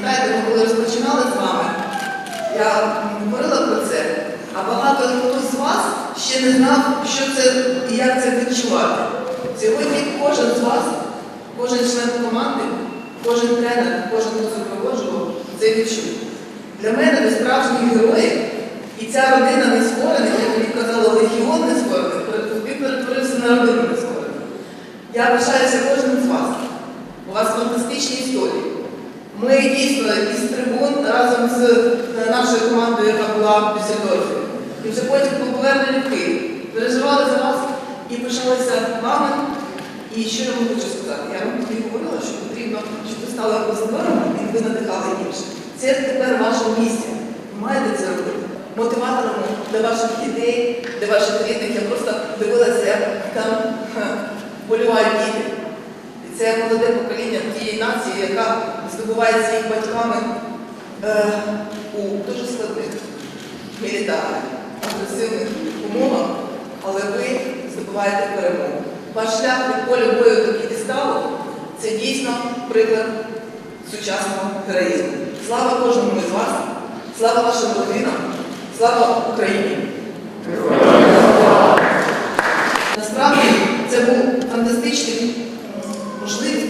Пам'ятаєте, ми коли розпочинали з вами, я говорила про це, а багато хто з вас ще не знав, що це і як це відчувати. Сьогодні кожен з вас, кожен член команди, кожен тренер, кожен, хто супроводжував, це відчув. Для мене ви справжні герої, і ця родина нескорених, як мені казала, легіон нескорених, він перетворився на родину нескорених. Я пишаюся кожним з вас. У вас фантастичні історії. Ми дійсно із трибун разом з е, нашою командою, яка була в Дюссельдорфі, і вже потім по поверненню в Київ. Переживали за вас і пишалися вами. І що я вам хочу сказати? Я вам тоді говорила, що потрібно, щоб ви стали амбасадорами і ви надихали інших. Це тепер ваша місія. Маєте це робити. Мотиваторами для ваших дітей, для ваших рідних. Я просто дивилася, як там ха, болівають діти. І це молоде покоління тієї нації, яка здобуває своїх батьками е, у дуже складних мілітарних, агресивних умовах, але ви здобуваєте перемогу. Ваш шлях від поля бою до п'єдесталу – це дійсно приклад сучасного героїзму. Слава кожному із вас, слава вашим родинам, слава Україні! Насправді це був фантастичний, можливість.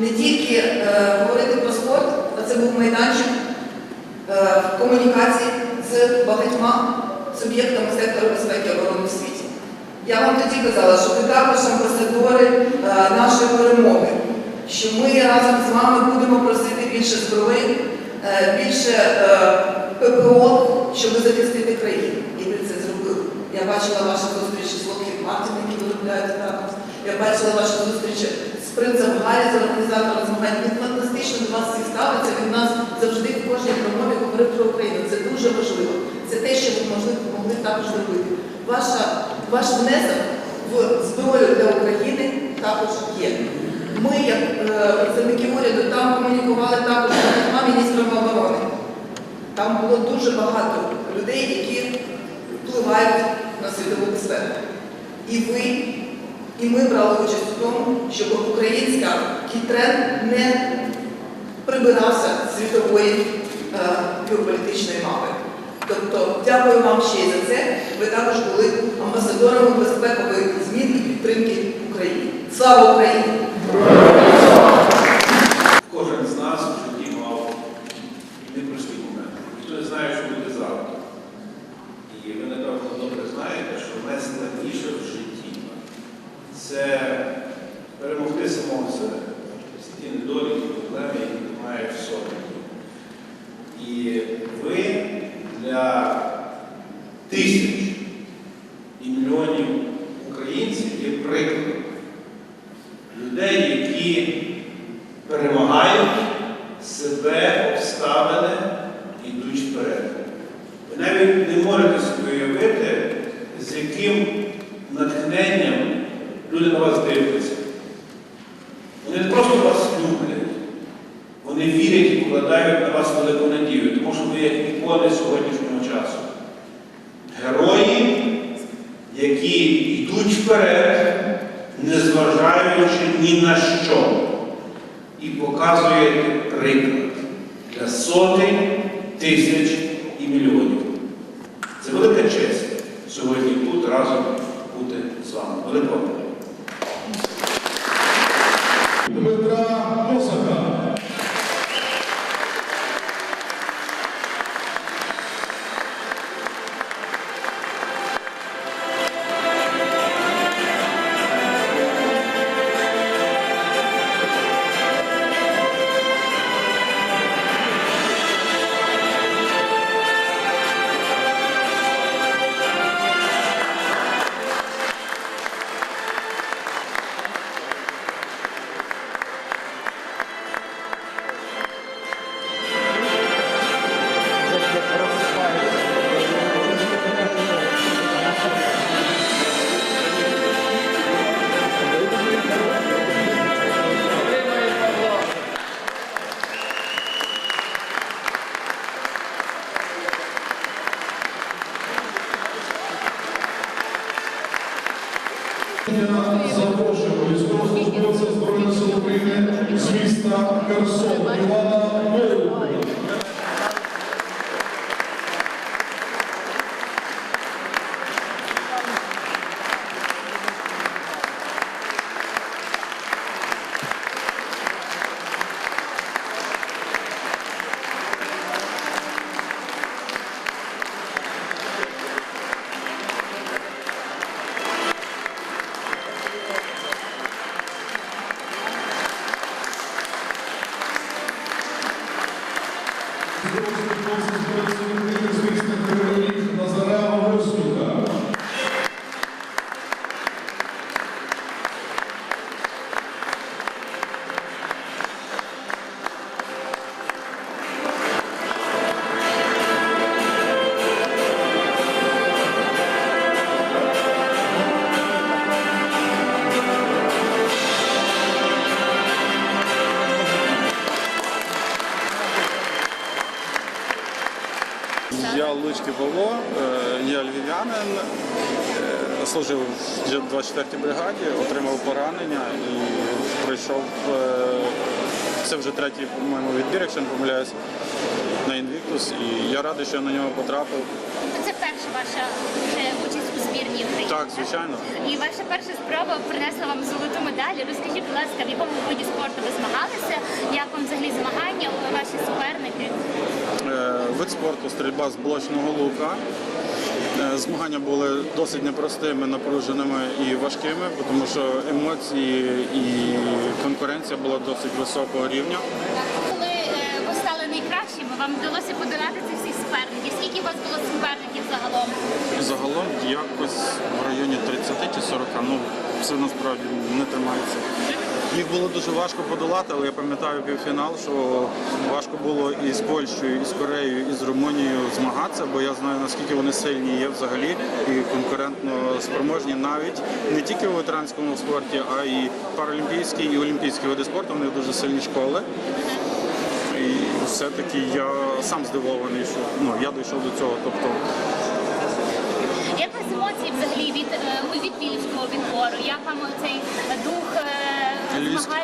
Не тільки е, говорити про спорт, а це був майданчик е, комунікації з багатьма суб'єктами сектору безпеки оборони в світі. Я вам тоді казала, що ви також амбасадори е, нашої перемоги, що ми разом з вами будемо просити більше зброї, е, більше е, ППО, щоб захистити країну. І ви це зробили. Я бачила ваші зустрічі з Локхід Мартін, які виробляють також. Я бачила ваші зустрічі принцем Гаррі, з організатором змагань. Він фантастично до вас всіх ставиться. Він нас завжди в кожній промові говорить про Україну. Це дуже важливо. Це те, що ви могли, могли також зробити. Ваша, ваш внесок в зброю для України також є. Ми, як е, представники уряду, там комунікували також з багатьма міністрами оборони. Там було дуже багато людей, які впливають на світову безпеку. І ви, і ми брали участь у тому, щоб українська кітрен не прибирався світової е, геополітичної мапи. Тобто, дякую вам ще й за це. Ви також були амбасадорами безпекової змін і підтримки України. Слава Україні! Кожен з нас в житті мав непрості моменти. Ніхто не знає, що буде завтра. І ви, напевно, добре знаєте, що найскладніше в житті це перемогти самого себе. Всі ті недоліки, проблеми, які ти маєш в собі. І ви для тисяч і мільйонів українців є прикладом людей, які перемагають себе, обставини йдуть вперед. Ви навіть не можете собі уявити, з яким натхненням люди на вас дивляться. Вони не просто вас люблять, вони вірять і покладають на вас велику надію, тому що ви як ікони сьогоднішнього часу. Герої, які йдуть вперед, незважаючи ні на що і показує приклад для сотень тисяч і мільйонів. Це велика честь сьогодні тут разом бути з вами. Велика canção de amor. Служив в 24-й бригаді, отримав поранення і пройшов. е, Це вже третій, по-моєму, відбір, якщо не помиляюсь, на Invictus. І я радий, що я на нього потрапив. Це перша ваша е, участь у збірній України. Так, звичайно. І ваша перша спроба принесла вам золоту медаль. Розкажіть, будь ласка, в якому виді спорту ви змагалися? Як вам взагалі змагання, ваші суперники? Вид спорту стрільба з блочного лука. Е, Змагання були досить непростими, напруженими і важкими, тому що емоції і конкуренція була досить високого рівня. Коли е, ви стали найкращими, вам вдалося подолати цих всіх суперників. Скільки у вас було суперників загалом? Загалом якось в районі 30 чи 40, ну все насправді не тримається. Їх було дуже важко подолати, але я пам'ятаю півфінал, що важко було і з Польщею, і з Кореєю, і з Румунією змагатися, бо я знаю наскільки вони сильні є взагалі і конкурентно спроможні навіть не тільки у ветеранському спорті, а й паралімпійські і олімпійські види спорту. Них дуже сильні школи. І все-таки я сам здивований, що ну я дійшов до цього. Тобто Як емоції взагалі від, е, від львівського відбору? Як вам цей дух е, Львівський,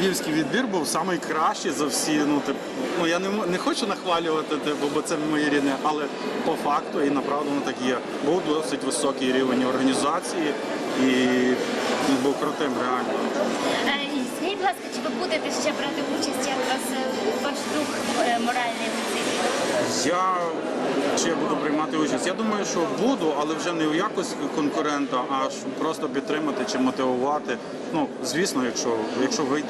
львівський відбір був найкращий за всі. Ну, тип, ну я не, не хочу нахвалювати, типу, бо це моє рідне, але по факту і направду так є. Був досить високий рівень організації і був крутим реально. Будь ласка, чи ви будете ще брати участь, як вас е, ваш дух е, моральний Я чи я буду приймати участь? Я думаю, що буду, але вже не у якості конкурента, а просто підтримати чи мотивувати. Ну, звісно, якщо, якщо вийде.